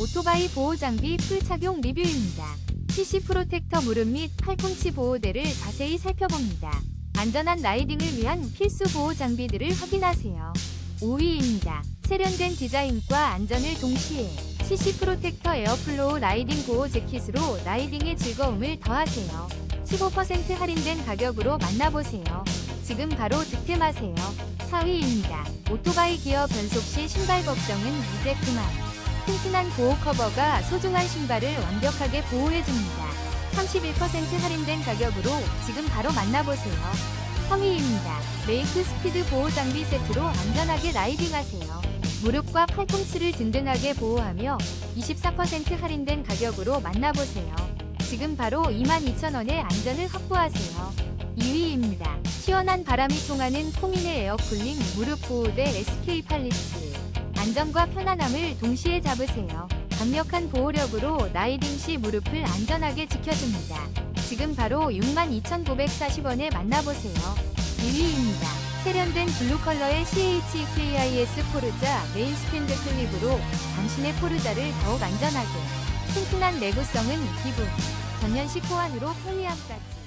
오토바이 보호 장비 풀 착용 리뷰입니다. CC 프로텍터 무릎 및 팔꿈치 보호대를 자세히 살펴봅니다. 안전한 라이딩을 위한 필수 보호 장비들을 확인하세요. 5위입니다. 세련된 디자인과 안전을 동시에 CC 프로텍터 에어플로우 라이딩 보호 재킷으로 라이딩의 즐거움을 더하세요. 15% 할인된 가격으로 만나보세요. 지금 바로 득템하세요. 4위입니다. 오토바이 기어 변속 시 신발 걱정은 이제 그만. 튼튼한 보호 커버가 소중한 신발을 완벽하게 보호해줍니다. 31% 할인된 가격으로 지금 바로 만나보세요. 3위입니다. 메이크 스피드 보호 장비 세트로 안전하게 라이딩하세요. 무릎과 팔꿈치를 든든하게 보호하며 24% 할인된 가격으로 만나보세요. 지금 바로 22,000원의 안전을 확보하세요. 2위입니다. 시원한 바람이 통하는 코미네 에어쿨링 무릎 보호대 SK 팔리츠. 안전과 편안함을 동시에 잡으세요. 강력한 보호력으로 라이딩 시 무릎을 안전하게 지켜줍니다. 지금 바로 62,940원에 만나보세요. 1위입니다. 세련된 블루 컬러의 CHKIS 포르자 메인 스탠드 클립으로 당신의 포르자를 더욱 안전하게 튼튼한 내구성은 기본 전년식 호환으로 편리함까지